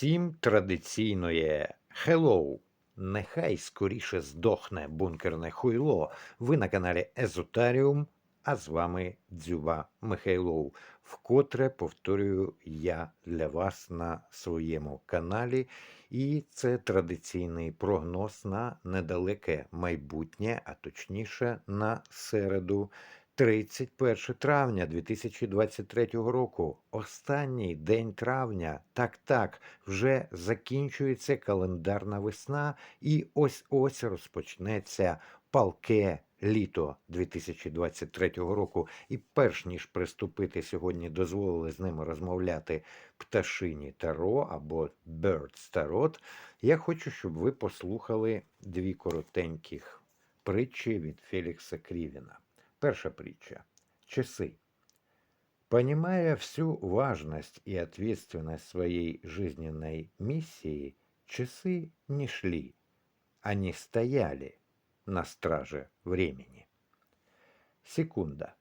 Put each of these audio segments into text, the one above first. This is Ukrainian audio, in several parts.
Всім традиційно є Hello! Нехай скоріше здохне бункерне хуйло. Ви на каналі Езотаріум, а з вами Дзюба Михайлов. Вкотре повторюю я для вас на своєму каналі. І це традиційний прогноз на недалеке майбутнє, а точніше на середу 31 травня 2023 року. Останній день травня. Так, так, вже закінчується календарна весна, і ось ось розпочнеться палке літо 2023 року. І перш ніж приступити сьогодні, дозволили з ними розмовляти пташині таро або Birds Tarot, я хочу, щоб ви послухали дві коротеньких притчі від Фелікса Крівіна. Перша притча. Часы. Понимая всю важность и ответственность своей жизненной миссии, часы не шли, они стояли на страже времени. Секунда.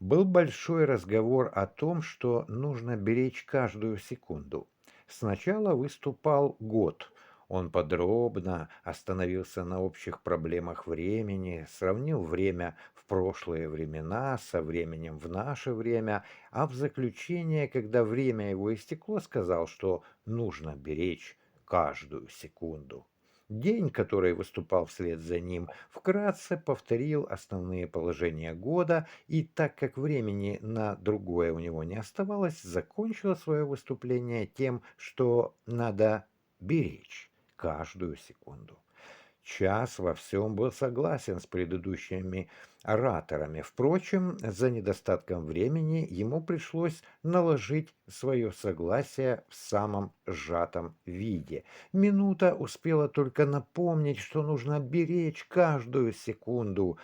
Был большой разговор о том, что нужно беречь каждую секунду. Сначала выступал год. Он подробно остановился на общих проблемах времени, сравнил время в прошлые времена со временем в наше время, а в заключение, когда время его истекло, сказал, что нужно беречь каждую секунду. День, который выступал вслед за ним, вкратце повторил основные положения года, и так как времени на другое у него не оставалось, закончил свое выступление тем, что надо беречь каждую секунду. Час во всем был согласен с предыдущими ораторами. Впрочем, за недостатком времени ему пришлось наложить свое согласие в самом сжатом виде. Минута успела только напомнить, что нужно беречь каждую секунду.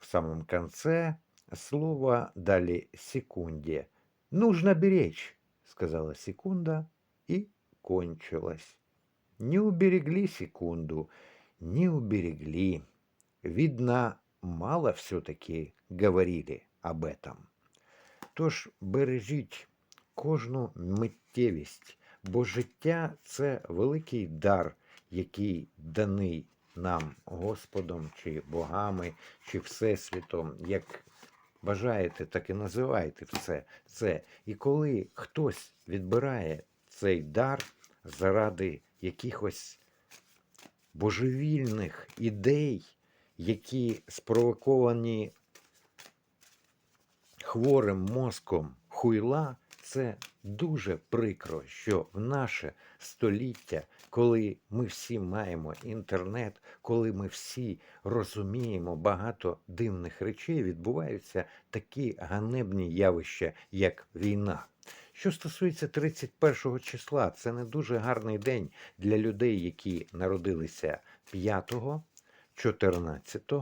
В самом конце слово дали секунде. «Нужно беречь», — сказала секунда и кончилась. Не уберегли секунду, не уберегли. Видно, мало все-таки говорили об этом. Тож бережіть кожну миттєвість, бо життя це великий дар, який даний нам Господом чи богами, чи Всесвітом, як бажаєте, так і називайте все це. І коли хтось відбирає цей дар заради якихось божевільних ідей, які спровоковані хворим мозком хуйла, це дуже прикро, що в наше століття, коли ми всі маємо інтернет, коли ми всі розуміємо багато дивних речей, відбуваються такі ганебні явища, як війна. Що стосується 31 числа, це не дуже гарний день для людей, які народилися 5, 14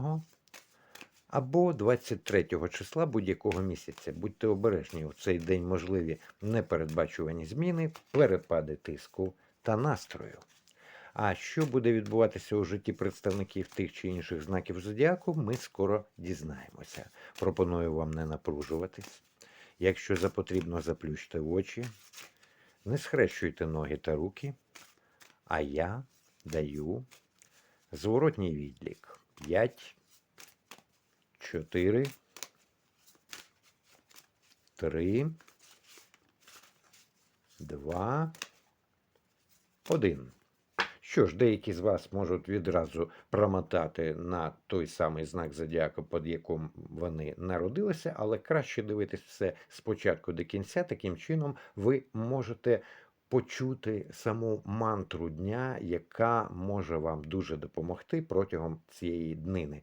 або 23 числа будь-якого місяця. Будьте обережні, у цей день можливі непередбачувані зміни, перепади тиску та настрою. А що буде відбуватися у житті представників тих чи інших знаків зодіаку, ми скоро дізнаємося. Пропоную вам не напружуватись. Якщо за потрібно, заплющте очі, не схрещуйте ноги та руки, а я даю зворотній відлік. 5, 4, 3, 2, 1. Що ж, деякі з вас можуть відразу промотати на той самий знак зодіака, під яким вони народилися, але краще дивитись все спочатку до кінця. Таким чином, ви можете почути саму мантру дня, яка може вам дуже допомогти протягом цієї днини.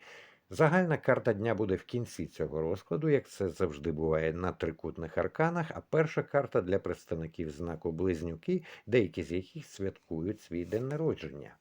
Загальна карта дня буде в кінці цього розкладу, як це завжди буває на трикутних арканах. А перша карта для представників знаку Близнюки, деякі з яких святкують свій день народження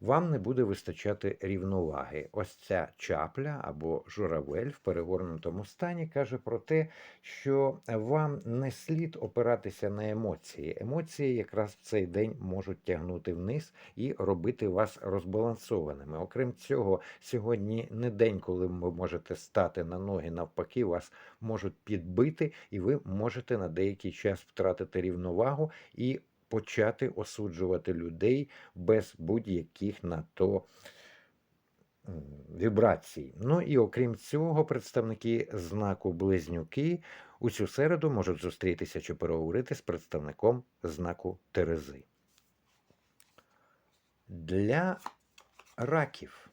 вам не буде вистачати рівноваги. Ось ця чапля або журавель в перегорнутому стані каже про те, що вам не слід опиратися на емоції. Емоції якраз в цей день можуть тягнути вниз і робити вас розбалансованими. Окрім цього, сьогодні не день, коли ви можете стати на ноги, навпаки, вас можуть підбити, і ви можете на деякий час втратити рівновагу і почати осуджувати людей без будь-яких на то вібрацій. Ну і окрім цього, представники знаку Близнюки у цю середу можуть зустрітися чи переговорити з представником знаку Терези. Для раків.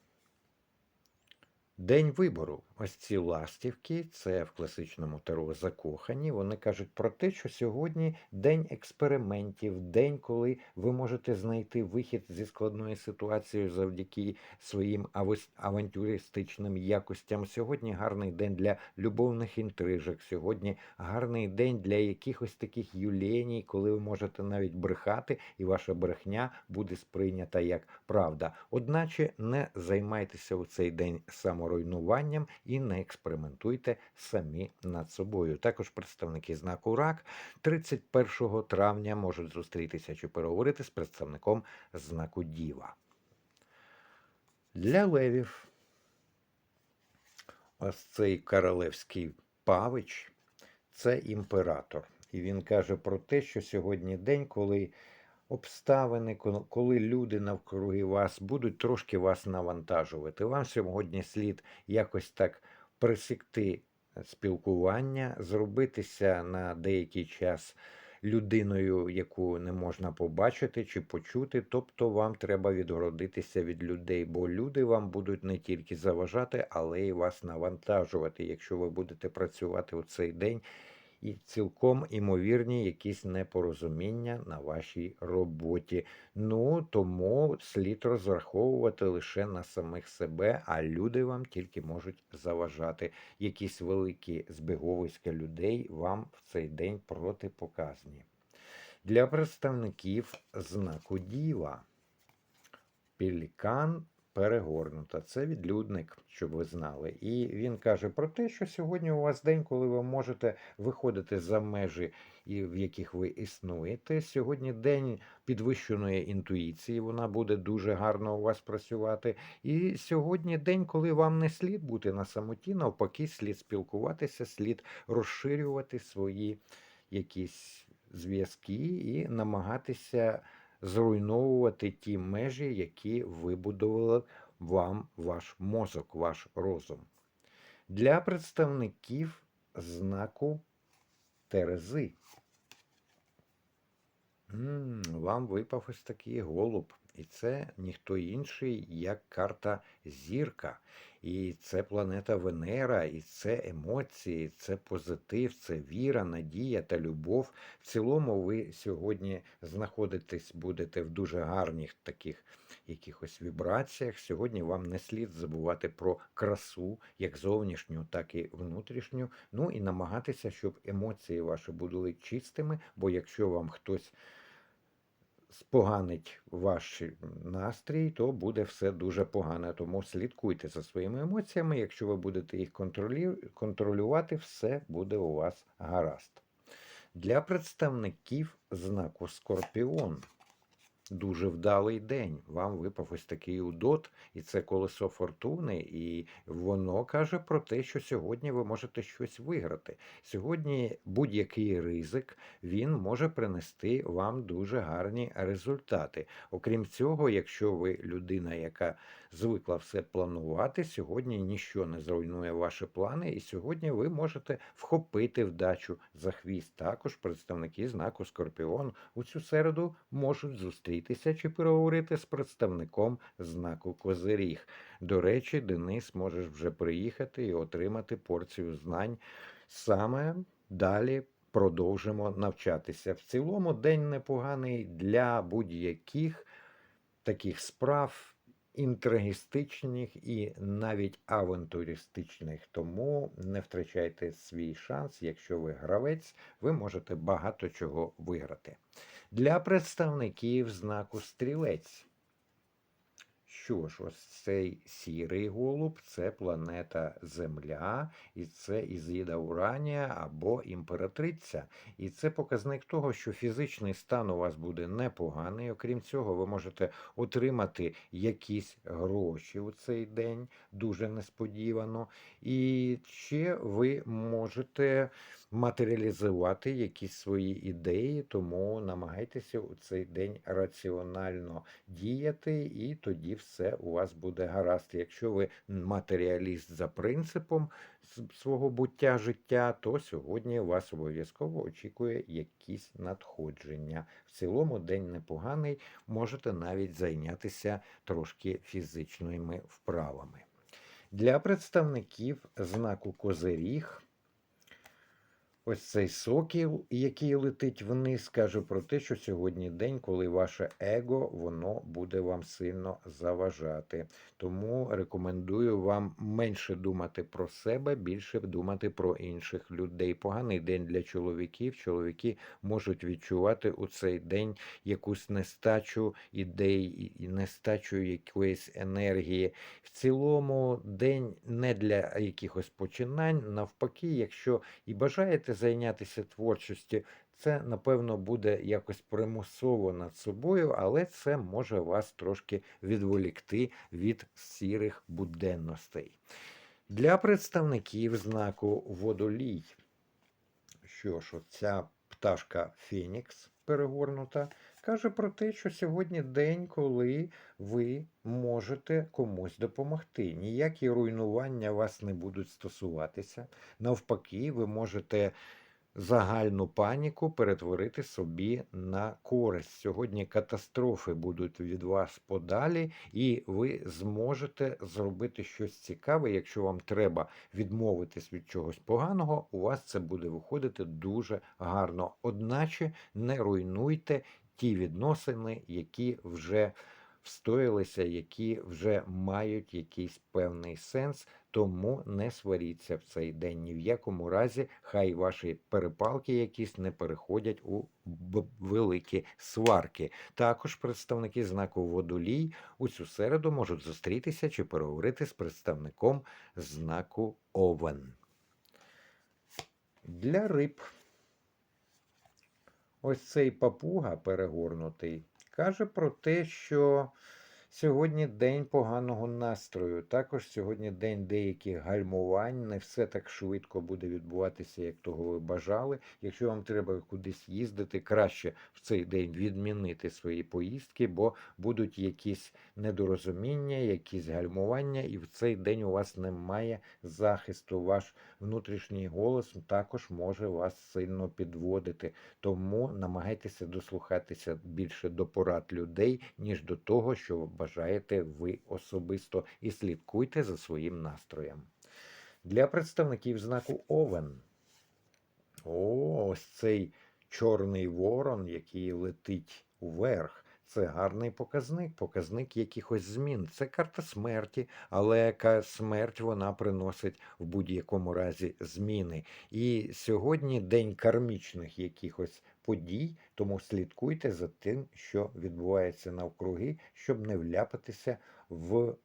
День вибору. Ось ці ластівки, це в класичному таро закохані. Вони кажуть про те, що сьогодні день експериментів, день, коли ви можете знайти вихід зі складної ситуації завдяки своїм авантюристичним якостям. Сьогодні гарний день для любовних інтрижок. Сьогодні гарний день для якихось таких юленій, коли ви можете навіть брехати, і ваша брехня буде сприйнята як правда. Одначе не займайтеся у цей день саморуйнуванням і не експериментуйте самі над собою. Також представники знаку РАК 31 травня можуть зустрітися чи переговорити з представником знаку Діва. Для левів ось цей королевський павич це імператор. І він каже про те, що сьогодні день, коли обставини, коли- люди навкруги вас будуть трошки вас навантажувати. Вам сьогодні слід якось так присікти спілкування, зробитися на деякий час людиною, яку не можна побачити чи почути. Тобто вам треба відгородитися від людей, бо люди вам будуть не тільки заважати, але й вас навантажувати, якщо ви будете працювати у цей день. І цілком імовірні якісь непорозуміння на вашій роботі. Ну тому слід розраховувати лише на самих себе, а люди вам тільки можуть заважати. Якісь великі збіговиська людей вам в цей день протипоказні. Для представників знаку Діва Пелікан перегорнута. Це відлюдник, щоб ви знали. І він каже про те, що сьогодні у вас день, коли ви можете виходити за межі, в яких ви існуєте. Сьогодні день підвищеної інтуїції, вона буде дуже гарно у вас працювати. І сьогодні день, коли вам не слід бути на самоті, навпаки, слід спілкуватися, слід розширювати свої якісь зв'язки і намагатися зруйновувати ті межі, які вибудували вам ваш мозок, ваш розум. Для представників знаку Терези. М, Вам випав ось такий голуб. І це ніхто інший, як карта Зірка. І це планета Венера, і це емоції, це позитив, це віра, надія та любов. В цілому ви сьогодні знаходитесь, будете в дуже гарних таких якихось вібраціях. Сьогодні вам не слід забувати про красу, як зовнішню, так і внутрішню. Ну і намагатися, щоб емоції ваші були чистими, бо якщо вам хтось споганить ваш настрій, то буде все дуже погано. Тому слідкуйте за своїми емоціями. Якщо ви будете їх контролювати, все буде у вас гаразд. Для представників знаку Скорпіон. Дуже вдалий день. Вам випав ось такий удот, і це колесо фортуни, і воно каже про те, що сьогодні ви можете щось виграти. Сьогодні будь-який ризик він може принести вам дуже гарні результати. Окрім цього, якщо ви людина, яка звикла все планувати, сьогодні ніщо не зруйнує ваші плани, і сьогодні ви можете вхопити вдачу за хвіст. Також представники знаку Скорпіон у цю середу можуть зустрітися чи переговорити з представником знаку Козиріг. До речі, Денис можеш вже приїхати і отримати порцію знань саме далі. Продовжимо навчатися. В цілому день непоганий для будь-яких таких справ інтригістичних і навіть авантуристичних. Тому не втрачайте свій шанс. Якщо ви гравець, ви можете багато чого виграти. Для представників знаку стрілець. Що ж, ось цей сірий голуб це планета Земля, і це Ізіда Уранія або імператриця. І це показник того, що фізичний стан у вас буде непоганий. Окрім цього, ви можете отримати якісь гроші у цей день, дуже несподівано. І ще ви можете матеріалізувати якісь свої ідеї, тому намагайтеся у цей день раціонально діяти, і тоді все у вас буде гаразд. Якщо ви матеріаліст за принципом свого буття життя, то сьогодні вас обов'язково очікує якісь надходження. В цілому день непоганий, можете навіть зайнятися трошки фізичними вправами. Для представників знаку Козиріг Ось цей сокіл, який летить вниз, каже про те, що сьогодні день, коли ваше его воно буде вам сильно заважати. Тому рекомендую вам менше думати про себе, більше думати про інших людей. Поганий день для чоловіків. Чоловіки можуть відчувати у цей день якусь нестачу ідей нестачу якоїсь енергії. В цілому день не для якихось починань. Навпаки, якщо і бажаєте зайнятися творчістю, це напевно буде якось примусово над собою, але це може вас трошки відволікти від сірих буденностей. Для представників знаку водолій, що ж, оця пташка Фенікс перегорнута, каже про те, що сьогодні день, коли ви можете комусь допомогти. Ніякі руйнування вас не будуть стосуватися. Навпаки, ви можете загальну паніку перетворити собі на користь. Сьогодні катастрофи будуть від вас подалі, і ви зможете зробити щось цікаве. Якщо вам треба відмовитись від чогось поганого, у вас це буде виходити дуже гарно. Одначе не руйнуйте ті відносини, які вже встоялися, які вже мають якийсь певний сенс. Тому не сваріться в цей день ні в якому разі, хай ваші перепалки якісь не переходять у великі сварки. Також представники знаку водолій у цю середу можуть зустрітися чи переговорити з представником знаку Овен. Для риб ось цей папуга перегорнутий каже про те, що сьогодні день поганого настрою. Також сьогодні день деяких гальмувань. Не все так швидко буде відбуватися, як того ви бажали. Якщо вам треба кудись їздити, краще в цей день відмінити свої поїздки, бо будуть якісь недорозуміння, якісь гальмування, і в цей день у вас немає захисту. Ваш внутрішній голос також може вас сильно підводити. Тому намагайтеся дослухатися більше до порад людей, ніж до того, що бажаєте ви особисто, і слідкуйте за своїм настроєм. Для представників знаку Овен. О, ось цей чорний ворон, який летить уверх. Це гарний показник, показник якихось змін. Це карта смерті, але яка смерть вона приносить в будь-якому разі зміни. І сьогодні день кармічних якихось подій, тому слідкуйте за тим, що відбувається навкруги, щоб не вляпатися в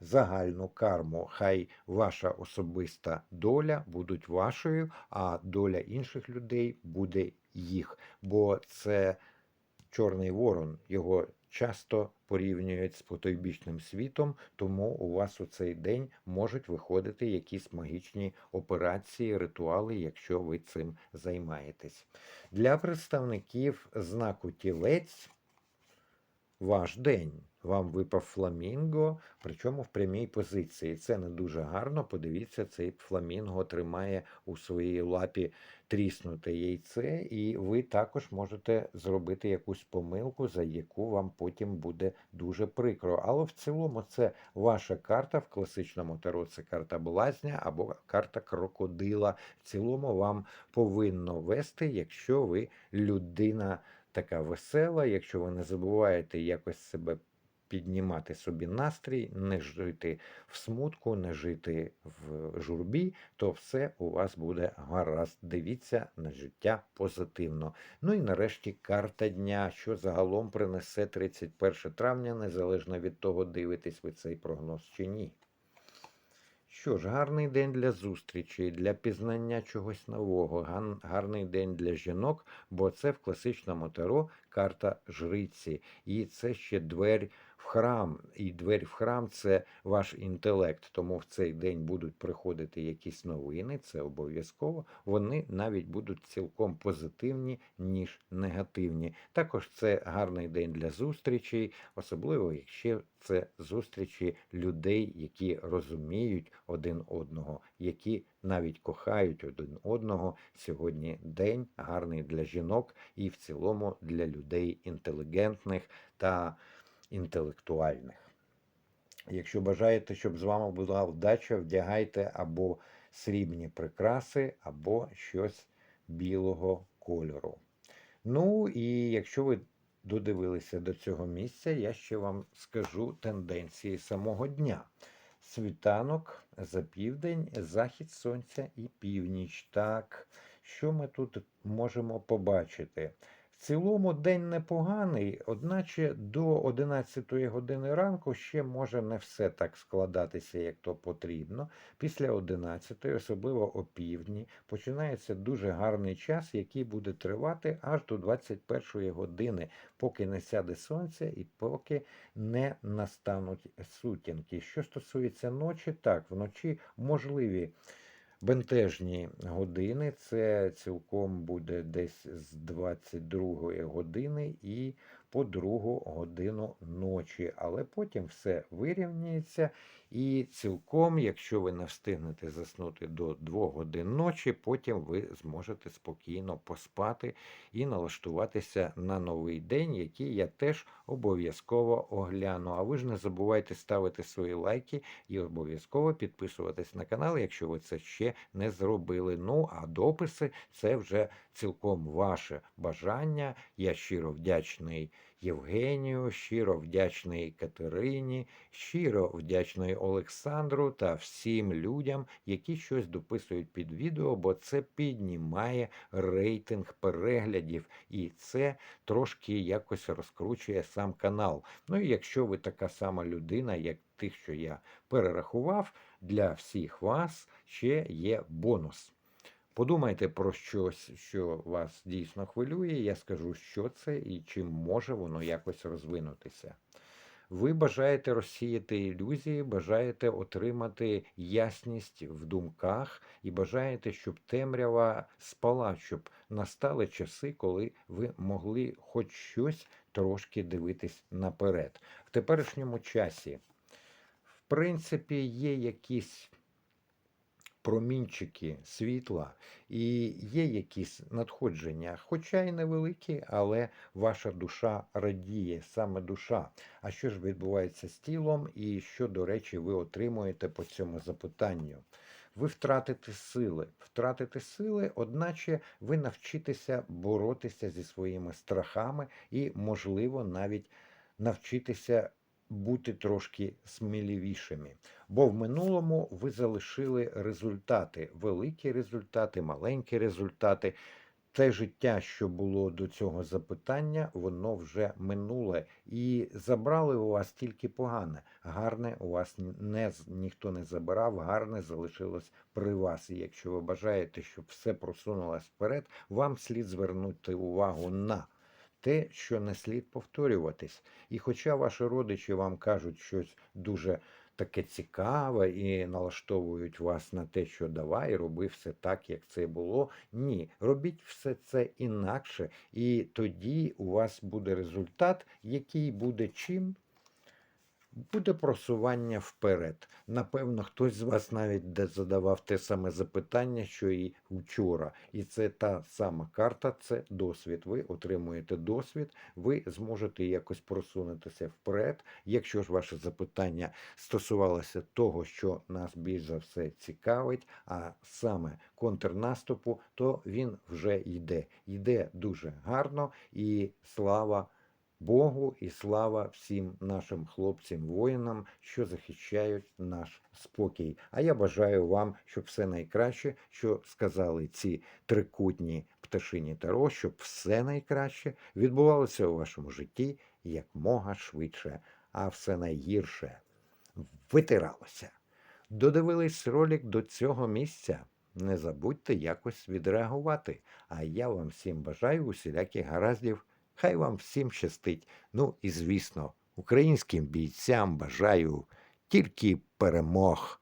загальну карму. Хай ваша особиста доля будуть вашою, а доля інших людей буде їх. Бо це Чорний ворон, його часто порівнюють з потойбічним світом, тому у вас у цей день можуть виходити якісь магічні операції, ритуали, якщо ви цим займаєтесь. Для представників знаку тілець ваш день. Вам випав фламінго, причому в прямій позиції. Це не дуже гарно. Подивіться, цей фламінго тримає у своїй лапі тріснуте яйце, і ви також можете зробити якусь помилку, за яку вам потім буде дуже прикро. Але в цілому це ваша карта в класичному таро це карта блазня або карта крокодила. В цілому вам повинно вести, якщо ви людина така весела, якщо ви не забуваєте якось себе піднімати собі настрій, не жити в смутку, не жити в журбі, то все у вас буде гаразд. Дивіться на життя позитивно. Ну і нарешті карта дня, що загалом принесе 31 травня, незалежно від того, дивитесь ви цей прогноз чи ні. Що ж, гарний день для зустрічі, для пізнання чогось нового, гарний день для жінок, бо це в класичному таро карта жриці. І це ще двері храм, і двері в храм це ваш інтелект. Тому в цей день будуть приходити якісь новини, це обов'язково. Вони навіть будуть цілком позитивні, ніж негативні. Також це гарний день для зустрічей, особливо якщо це зустрічі людей, які розуміють один одного, які навіть кохають один одного. Сьогодні день гарний для жінок і в цілому для людей інтелігентних та інтелектуальних. Якщо бажаєте, щоб з вами була вдача, вдягайте або срібні прикраси, або щось білого кольору. Ну і якщо ви додивилися до цього місця, я ще вам скажу тенденції самого дня. Світанок за південь, захід сонця і північ. Так, що ми тут можемо побачити? В цілому день непоганий, одначе до 11 години ранку ще може не все так складатися, як то потрібно. Після 11, особливо опівдні, починається дуже гарний час, який буде тривати аж до 21 години, поки не сяде сонце і поки не настануть сутінки. Що стосується ночі, так, вночі можливі бентежні години. Це цілком буде десь з 22 години і по другу годину ночі. Але потім все вирівняється. І цілком, якщо ви не встигнете заснути до 2 годин ночі, потім ви зможете спокійно поспати і налаштуватися на новий день, який я теж обов'язково огляну. А ви ж не забувайте ставити свої лайки і обов'язково підписуватись на канал, якщо ви це ще не зробили. Ну а дописи це вже цілком ваше бажання. Я щиро вдячний Євгенію, щиро вдячний Катерині, щиро вдячний Олександру та всім людям, які щось дописують під відео, бо це піднімає рейтинг переглядів, і це трошки якось розкручує сам канал. Ну і якщо ви така сама людина, як тих, що я перерахував, для всіх вас ще є бонус. Подумайте про щось, що вас дійсно хвилює. Я скажу, що це і чим може воно якось розвинутися. Ви бажаєте розсіяти ілюзії, бажаєте отримати ясність в думках і бажаєте, щоб темрява спала, щоб настали часи, коли ви могли хоч щось трошки дивитись наперед. В теперішньому часі, в принципі, є якісь промінчики світла і є якісь надходження, хоча й невеликі, але ваша душа радіє, саме душа. А що ж відбувається з тілом, і що, до речі, ви отримуєте по цьому запитанню? Ви втратите сили, втратите сили, одначе ви навчитеся боротися зі своїми страхами і, можливо, навіть навчитися бути трошки сміливішими. Бо в минулому ви залишили результати, великі результати, маленькі результати. Те життя, що було до цього запитання, воно вже минуле і забрали у вас тільки погане. Гарне у вас не ніхто не забирав, гарне залишилось при вас. І якщо ви бажаєте, щоб все просунулось вперед, вам слід звернути увагу на те, що не слід повторюватись. І хоча ваші родичі вам кажуть щось дуже таке цікаве і налаштовують вас на те, що давай, роби все так, як це було. Ні, робіть все це інакше, і тоді у вас буде результат, який буде чим буде просування вперед. Напевно, хтось з вас навіть де задавав те саме запитання, що і вчора. І це та сама карта, це досвід. Ви отримуєте досвід, ви зможете якось просунутися вперед. Якщо ж ваше запитання стосувалося того, що нас більш за все цікавить, а саме контрнаступу, то він вже йде. Йде дуже гарно і слава. Богу і слава всім нашим хлопцям-воїнам, що захищають наш спокій. А я бажаю вам, щоб все найкраще, що сказали ці трикутні пташині таро, щоб все найкраще відбувалося у вашому житті якмога швидше, а все найгірше витиралося. Додивились ролик до цього місця. Не забудьте якось відреагувати. А я вам всім бажаю усіляких гараздів. Хай вам всім щастить. Ну і звісно, Українським бійцям бажаю тільки перемог.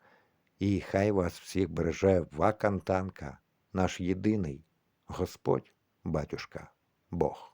І хай вас всіх береже Вакантанка, наш єдиний Господь, батюшка, Бог.